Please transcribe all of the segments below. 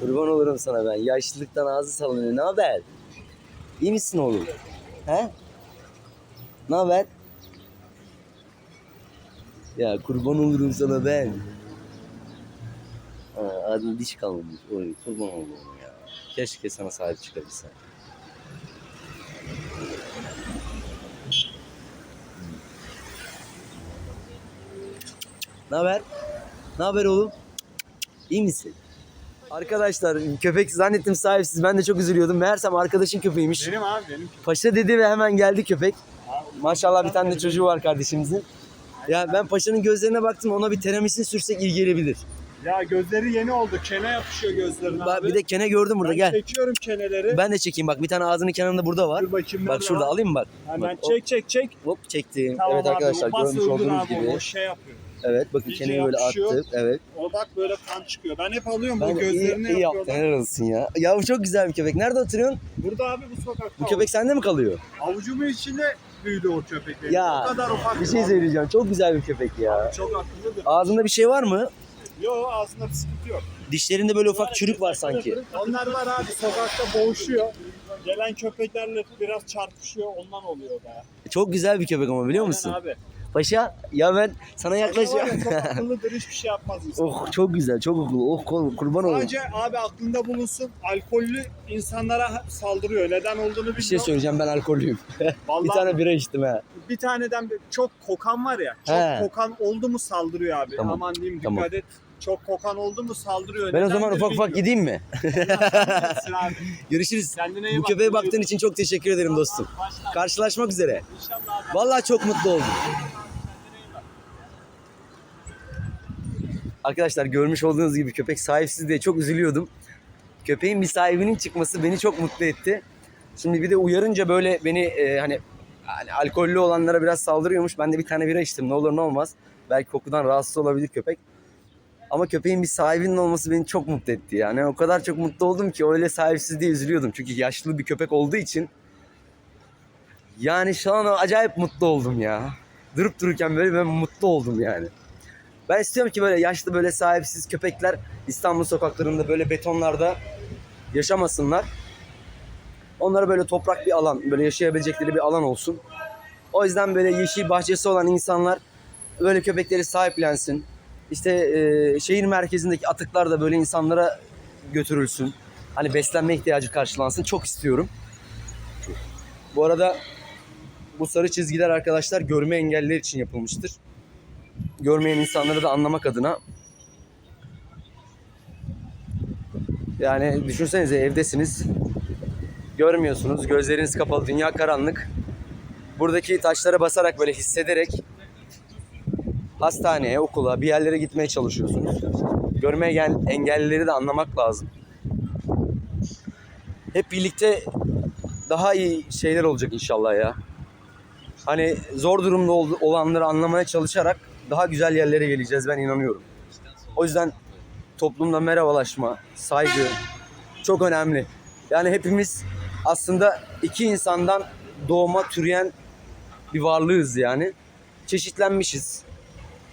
Kurban olurum sana ben. Yaşlılıktan ağzı sallanıyor. Ne haber? İyi misin oğlum? He? Ne haber? Ya kurban olurum sana ben. Ha, adın diş kalmamış. Oy kurban olurum ya. Keşke sana sahip çıkabilsem. Ne haber? Ne haber oğlum? İyi misin? Arkadaşlar köpek zannettim sahipsiz. Ben de çok üzülüyordum. Meğersem arkadaşın köpeğiymiş. Benim abi benim. Paşa dedi ve hemen geldi köpek. Maşallah bir tane de çocuğu var kardeşimizin. Ya ben paşanın gözlerine baktım ona bir teramisin sürsek iyi gelebilir. Ya gözleri yeni oldu. Kene yapışıyor gözlerine Bak abi. bir de kene gördüm burada ben gel. çekiyorum keneleri. Ben de çekeyim bak bir tane ağzının kenarında burada var. Dur bakayım Bak şurada var? alayım bak. Hemen Bak, çek çek çek. Hop, çektim. Tamam evet abi, arkadaşlar görmüş olduğunuz abi, gibi. O şey yapıyor. Evet bakın İyice keneyi böyle yapışıyor. attık. Evet. O bak böyle kan çıkıyor. Ben hep alıyorum bu iyi, gözlerini iyi yaptın yapıyorlar. helal olsun ya. Ya bu çok güzel bir köpek. Nerede oturuyorsun? Burada abi bu sokakta. Bu köpek sende mi kalıyor? Avucumun içinde büyüdü o köpek. benim. Ya, O kadar ufak. Bir şey söyleyeceğim. Çok güzel bir köpek ya. Çok akıllıdır. Ağzında bir şey var mı? Yo ağzında bir sıkıntı yok. Dişlerinde böyle ufak çürük var sanki. Onlar var abi sokakta boğuşuyor. Gelen köpeklerle biraz çarpışıyor ondan oluyor da. Çok güzel bir köpek ama biliyor musun? Aynen abi. Paşa ya ben sana Paşa var yaklaşıyorum. ya, çok akıllıdır hiçbir şey yapmaz insan. oh çok güzel çok akıllı. Oh kol- kurban olayım. Sadece abi aklında bulunsun alkollü insanlara saldırıyor. Neden olduğunu bilmiyorum. Bir şey söyleyeceğim ben alkollüyüm. Vallahi bir tane bira içtim ha. bir taneden bir- çok kokan var ya. Çok He. kokan oldu mu saldırıyor abi. Tamam, Aman diyeyim dikkat tamam. et. Çok kokan oldu mu saldırıyor. Ben o zaman ufak ufak gideyim mi? Abi. Görüşürüz. Kendine iyi Bu bak. köpeğe baktığın için çok teşekkür ederim dostum. Başla. Karşılaşmak üzere. İnşallah abi. Vallahi çok mutlu oldum. Arkadaşlar görmüş olduğunuz gibi köpek sahipsiz diye çok üzülüyordum. Köpeğin bir sahibinin çıkması beni çok mutlu etti. Şimdi bir de uyarınca böyle beni e, hani, hani alkollü olanlara biraz saldırıyormuş. Ben de bir tane bira içtim ne olur ne olmaz. Belki kokudan rahatsız olabilir köpek. Ama köpeğin bir sahibinin olması beni çok mutlu etti yani. O kadar çok mutlu oldum ki öyle sahipsiz diye üzülüyordum. Çünkü yaşlı bir köpek olduğu için yani şu an acayip mutlu oldum ya. Durup dururken böyle ben mutlu oldum yani. Ben istiyorum ki böyle yaşlı böyle sahipsiz köpekler İstanbul sokaklarında böyle betonlarda yaşamasınlar. Onlara böyle toprak bir alan, böyle yaşayabilecekleri bir alan olsun. O yüzden böyle yeşil bahçesi olan insanlar böyle köpekleri sahiplensin. İşte e, şehir merkezindeki atıklar da böyle insanlara götürülsün. Hani beslenme ihtiyacı karşılansın. Çok istiyorum. Bu arada bu sarı çizgiler arkadaşlar görme engelliler için yapılmıştır. Görmeyen insanları da anlamak adına. Yani düşünsenize evdesiniz. Görmüyorsunuz. Gözleriniz kapalı. Dünya karanlık. Buradaki taşlara basarak böyle hissederek hastaneye, okula, bir yerlere gitmeye çalışıyorsunuz. Görme engel- engellileri de anlamak lazım. Hep birlikte daha iyi şeyler olacak inşallah ya. Hani zor durumda ol- olanları anlamaya çalışarak daha güzel yerlere geleceğiz ben inanıyorum. O yüzden toplumda merhabalaşma, saygı çok önemli. Yani hepimiz aslında iki insandan doğma türeyen bir varlığız yani. Çeşitlenmişiz.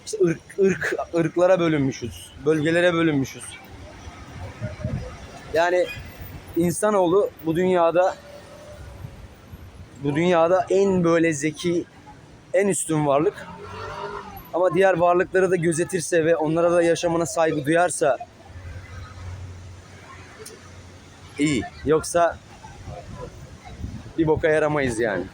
İşte ırk, ırk, ırklara bölünmüşüz, bölgelere bölünmüşüz. Yani insanoğlu bu dünyada bu dünyada en böyle zeki, en üstün varlık. Ama diğer varlıkları da gözetirse ve onlara da yaşamına saygı duyarsa iyi. Yoksa bir boka yaramayız yani.